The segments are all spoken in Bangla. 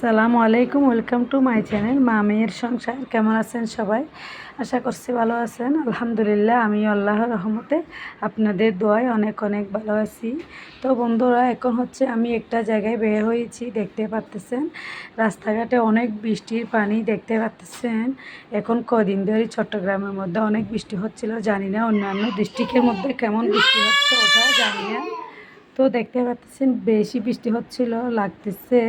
আসসালামু আলাইকুম ওয়েলকাম টু মাই চ্যানেল মা মেয়ের সংসার। কেমন আছেন সবাই? আশা করছি ভালো আছেন। আলহামদুলিল্লাহ আমি আল্লাহর রহমতে আপনাদের দোয়ায় অনেক অনেক ভালো আছি। তো বন্ধুরা, এখন হচ্ছে আমি একটা জায়গায় বের হয়েছি, দেখতে পাচ্তেছেন। রাস্তাঘাটে অনেক বৃষ্টির পানি দেখতে পাচ্তেছেন। এখন কদিন ধরে চট্টগ্রামের মধ্যে অনেক বৃষ্টি হচ্ছিল, জানি না অন্যান্য ডিস্ট্রিক্টের মধ্যে কেমন বৃষ্টি হচ্ছে ওটা জানি না। তো দেখতে পাচ্ছেন, বেশি বৃষ্টি হচ্ছিল, লাগতেছে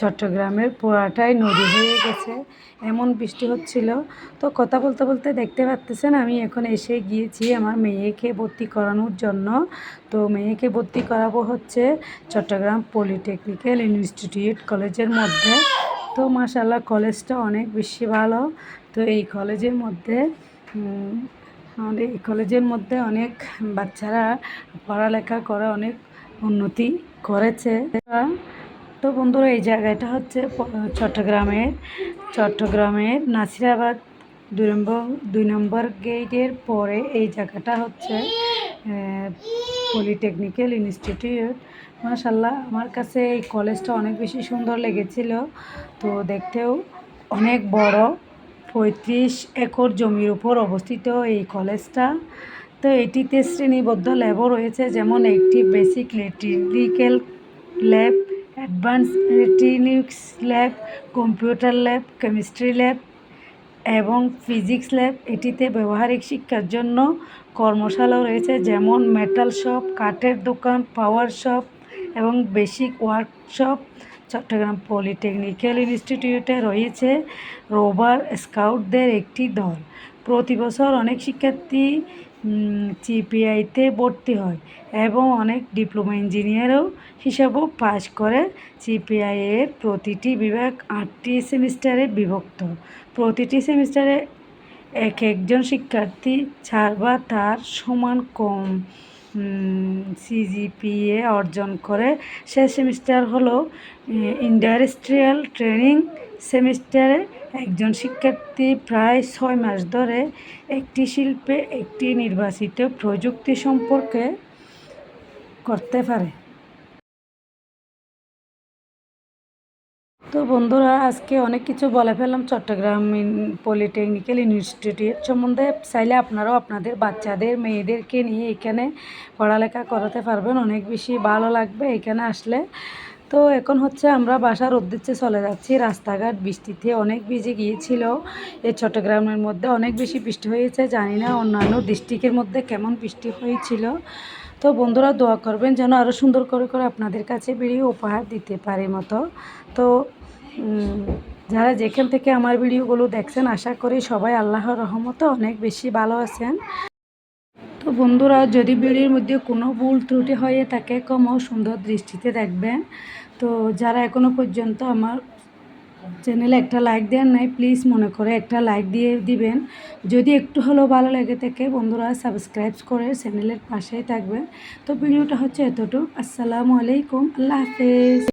চট্টগ্রামের পুরাটাই নদী হয়ে গেছে, এমন বৃষ্টি হচ্ছিল। তো কথা বলতে বলতে দেখতে পাচ্তেছেন, আমি এখন এসে গিয়েছি আমার মেয়েকে ভর্তি করানোর জন্য। তো মেয়েকে ভর্তি করাবো হচ্ছে চট্টগ্রাম পলিটেকনিক্যাল ইনস্টিটিউট কলেজের মধ্যে। তো মাসাল্লাহ কলেজটা অনেক বেশি ভালো। তো এই কলেজের মধ্যে আমাদের এই কলেজের মধ্যে অনেক বাচ্চারা পড়ালেখা করে, অনেক উন্নতি করেছে। তো বন্ধুরা, এই জায়গাটা হচ্ছে চট্টগ্রামের চট্টগ্রামের নাসিরাবাদ দুই নম্বর দুই নম্বর গেটের পরে এই জায়গাটা হচ্ছে পলিটেকনিক্যাল ইনস্টিটিউট। মাশাল্লাহ আমার কাছে এই কলেজটা অনেক বেশি সুন্দর লেগেছিল। তো দেখতেও অনেক বড়, পঁয়ত্রিশ একর জমির উপর অবস্থিত এই কলেজটা। তো এটিতে শ্রেণীবদ্ধ ল্যাবও রয়েছে, যেমন একটি basic electrical lab advance electronics lab, computer lab, chemistry lab এবং ফিজিক্স ল্যাব। এটিতে ব্যবহারিক শিক্ষার জন্য কর্মশালাও রয়েছে, যেমন মেটাল শপ, কাঠের দোকান, পাওয়ার শপ এবং বেসিক ওয়ার্কশপ। চট্টগ্রাম পলিটেকনিক্যাল ইনস্টিটিউটে রয়েছে রোবার স্কাউটদের একটি দল। প্রতি বছর অনেক শিক্ষার্থী জিপিআইতে ভর্তি হয় এবং অনেক ডিপ্লোমা ইঞ্জিনিয়ারও হিসাবেও পাশ করে। জিপিআই এর প্রতিটি বিভাগ আটটি সেমিস্টারে বিভক্ত। প্রতিটি সেমিস্টারে এক একজন শিক্ষার্থী ছাড় বা তার সমান কম সিজিপিএ অর্জন করে। সে সেমিস্টার হলো ইন্ডাস্ট্রিয়াল ট্রেনিং সেমিস্টারে একজন শিক্ষার্থী প্রায় ছয় মাস ধরে একটি শিল্পে, একটি নির্বাচিত প্রযুক্তি সম্পর্কে করতে পারে। তো বন্ধুরা, আজকে অনেক কিছু বলে ফেললাম। চট্টগ্রাম পলিটেকনিক্যাল ইনস্টিটিউট সম্বন্ধে। চাইলে আপনারাও আপনাদের বাচ্চাদের, মেয়েদেরকে নিয়ে এখানে পড়ালেখা করাতে পারবেন। অনেক বেশি ভালো লাগবে এখানে আসলে। তো এখন হচ্ছে আমরা বাসার উদ্দেশ্যে চলে যাচ্ছি। রাস্তাঘাট বৃষ্টিতে অনেক ভিজে গিয়েছিল। এই চট্টগ্রামের মধ্যে অনেক বেশি বৃষ্টি হয়েছে। জানি না অন্যান্য ডিস্ট্রিক্টের মধ্যে কেমন বৃষ্টি হয়েছিল। তো বন্ধুরা দোয়া করবেন যেন আরও সুন্দর করে করে আপনাদের কাছে ভিডিও উপহার দিতে পারি মতো। তো যারা যেখান থেকে আমার ভিডিওগুলো দেখছেন, আশা করি সবাই আল্লাহর রহমতে অনেক বেশি ভালো আছেন। তো বন্ধুরা, যদি ভিডিওর মধ্যে কোনো ভুল ত্রুটি হয়ে থাকে, কমও সুন্দর দৃষ্টিতে দেখবেন। তো যারা এখনও পর্যন্ত আমার চ্যানেলে একটা লাইক দেন নাই প্লিজ মনে করে একটা লাইক দিয়ে দিবেন। যদি একটু হলেও ভালো লেগে থাকে, বন্ধুরা সাবস্ক্রাইব করে চ্যানেলের পাশেই থাকবেন। তো ভিডিওটা হচ্ছে এতটুকু। আসসালামু আলাইকুম। আল্লাহ হাফেজ।